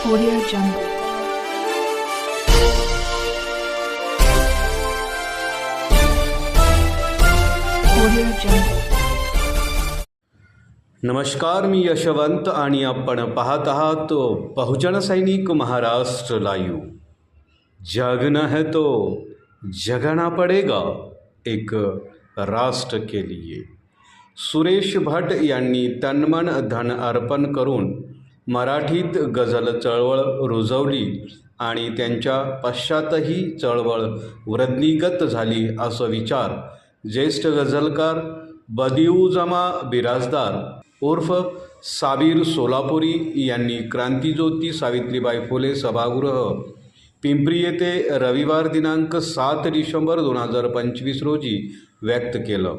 Audio Jungle. Audio Jungle. नमस्कार, मी यशवंत आणि आपण पाहत आहात बहुजन सैनिक महाराष्ट्र लाईव्ह जगना है तो जगना पडेगा, एक राष्ट्र के लिए सुरेश भट यांनी तन्मन धन अर्पण करून मराठीत गझल चळवळ रुजवली आणि त्यांच्या पश्चातही चळवळ वृद्धिगत झाली असं विचार. ज्येष्ठ गझलकार बदिऊजमा बिराजदार उर्फ साबीर सोलापुरी यांनी क्रांतीज्योती सावित्रीबाई फुले सभागृह पिंपरी येथे रविवार दिनांक सात डिसेंबर दोन हजार पंचवीस रोजी व्यक्त केलं.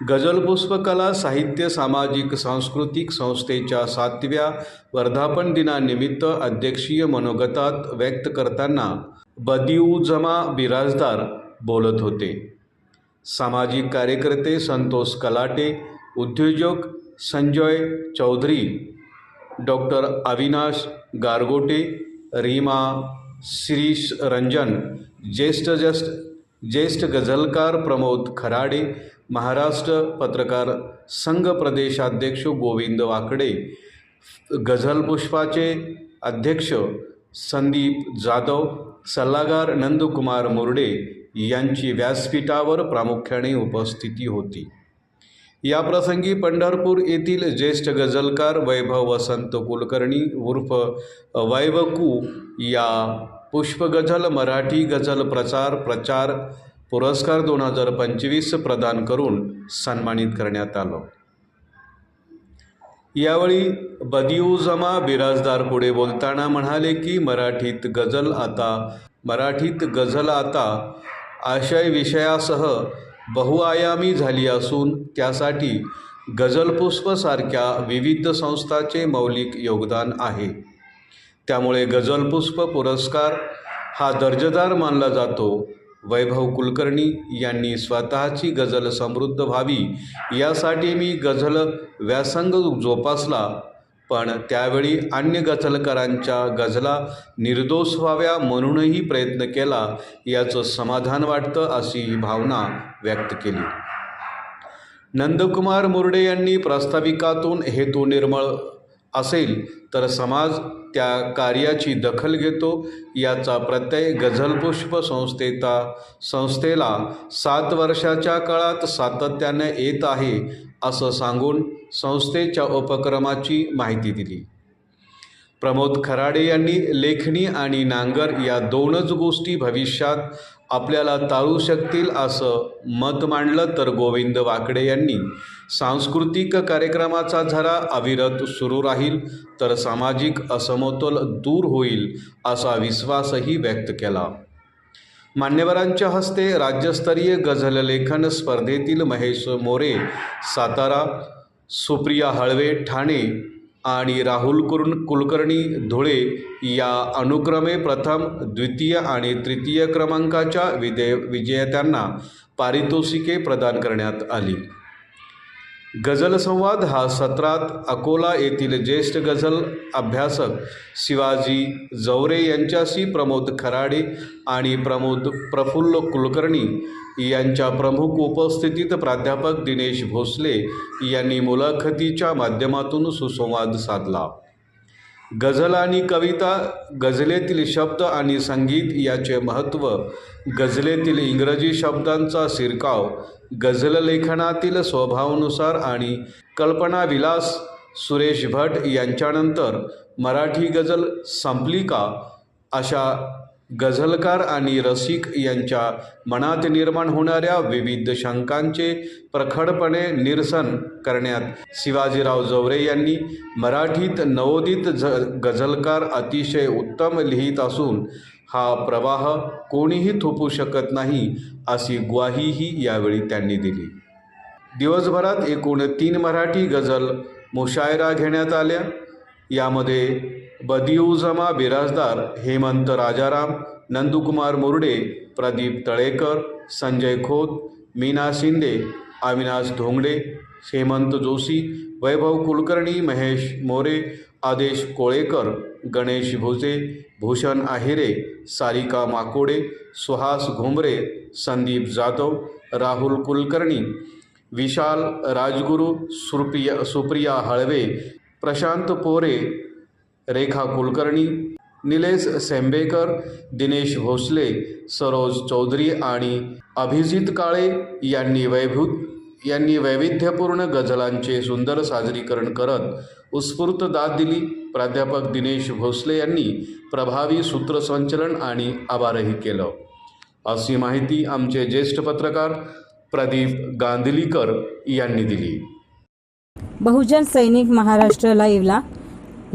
गजलपुष्पकला साहित्य सामाजिक सांस्कृतिक संस्थेच्या सातव्या वर्धापन दिनानिमित्त अध्यक्षीय मनोगतात व्यक्त करताना बदिउजमा बिराजदार बोलत होते. सामाजिक कार्यकर्ते संतोष कलाटे उद्योजक संजय चौधरी डॉक्टर अविनाश गारगोटे रीमा शिरीष रंजन ज्येष्ठ ज्येष्ठ गझलकार प्रमोद खराडे महाराष्ट्र पत्रकार संघ प्रदेशाध्यक्ष गोविंद वाकडे गझल पुष्पाचे अध्यक्ष संदीप जाधव सल्लागार नंदकुमार मुरडे यांची व्यासपीठावर प्रामुख्याने उपस्थिती होती. याप्रसंगी पंढरपूर येथील ज्येष्ठ गझलकार वैभव वसंत कुलकर्णी उर्फ वैवकू या पुष्पगझल मराठी गझल प्रचार प्रचार पुरस्कार दोन हजार पंचवीस प्रदान करून सन्मानित करण्यात आलं. यावेळी बदिऊजमा बिराजदार पुढे बोलताना म्हणाले की मराठीत गझल आता मराठीत गझल आता आशय विषयासह बहुआयामी झाली असून त्यासाठी गझलपुष्पसारख्या विविध संस्थाचे मौलिक योगदान आहे. त्यामुळे गझलपुष्प पुरस्कार हा दर्जेदार मानला जातो. वैभव कुलकर्णी यांनी स्वतःची गझल समृद्ध व्हावी यासाठी मी गझल व्यासंग जोपासला. पण त्यावेळी अन्य गझलकारांच्या गझला निर्दोष व्हाव्या म्हणूनही प्रयत्न केला याचं समाधान वाटतं अशी ही भावना व्यक्त केली. नंदकुमार मुर्डे यांनी प्रास्ताविकातून हेतू निर्मळ असेल तर समाज त्या कार्याची दखल घेतो. याचा प्रत्यय गझलपुष्प संस्थेचा संस्थेला सात वर्षाच्या काळात सातत्याने येत आहे असं सांगून संस्थेच्या उपक्रमाची माहिती दिली. प्रमोद खराडे यांनी लेखणी आणि नांगर या दोनच गोष्टी भविष्यात आपल्याला ताळू शकतील असं मत मांडलं तर गोविंद वाकडे यांनी. सांस्कृतिक कार्यक्रमाचा झरा अविरत सुरू राहील तर सामाजिक असमतोल दूर होईल असा विश्वासही व्यक्त केला. मान्यवरांच्या हस्ते राज्यस्तरीय गझल लेखन स्पर्धेतील महेश मोरे सातारा सुप्रिया हळवे ठाणे आणि राहुल कुर्ण कुलकर्णी धुळे या अनुक्रमे प्रथम द्वितीय आणि तृतीय क्रमांकाच्या विदे विजेत्यांना पारितोषिके प्रदान करण्यात आली. गझल संवाद हा सत्रात अकोला येथील ज्येष्ठ गझल अभ्यासक शिवाजी जवरे यांच्याशी प्रमोद खराडे आणि प्रमोद प्रफुल्ल कुलकर्णी यांच्या प्रमुख उपस्थितीत प्राध्यापक दिनेश भोसले यांनी मुलाखतीच्या माध्यमातून सुसंवाद साधला. गझल आणि कविता गझलेतील शब्द आणि संगीत याचे महत्त्व गझलेतील इंग्रजी शब्दांचा शिरकाव गझल लेखनातील स्वभावानुसार आणि कल्पनाविलास सुरेश भट यांच्यानंतर मराठी गझल संपली का? अशा गझलकार आणि रसिक यांच्या मनात निर्माण होणाऱ्या विविध शंकांचे प्रखडपणे निरसन करण्यात शिवाजीराव जवरे यांनी मराठीत नवोदित झ गझलकार अतिशय उत्तम लिहित असून हा प्रवाह कोणीही थोपू शकत नाही अशी ग्वाहीही यावेळी त्यांनी दिली. दिवसभरात एकूण तीन मराठी गझल मुशायरा घेण्यात आल्या. यामध्ये बदिऊजमा बिराजदार हेमंत राजाराम नंदुकुमार मुरडे प्रदीप तळेकर संजय खोत मीना शिंदे अविनाश धोंगडे हेमंत जोशी वैभव कुलकर्णी महेश मोरे आदेश कोळेकर गणेश भुजे भूषण आहिरे सारिका माकोडे सुहास घुमरे संदीप जाधव राहुल कुलकर्णी विशाल राजगुरू सुप्रिया सुप्रिया हळवे प्रशांत पोरे रेखा कुलकर्णी निलेश सेंबेकर दिनेश भोसले सरोज चौधरी आणि अभिजित काळे यांनी वैभूत यांनी वैविध्यपूर्ण गझलांचे सुंदर सादरीकरण करत उत्स्फूर्त दाद दिली. प्राध्यापक दिनेश भोसले यांनी प्रभावी सूत्रसंचलन आणि आभारही केलं. अशी माहिती आमचे ज्येष्ठ पत्रकार प्रदीप गांधलीकर यांनी दिली. बहुजन सैनिक महाराष्ट्र लाईव्हला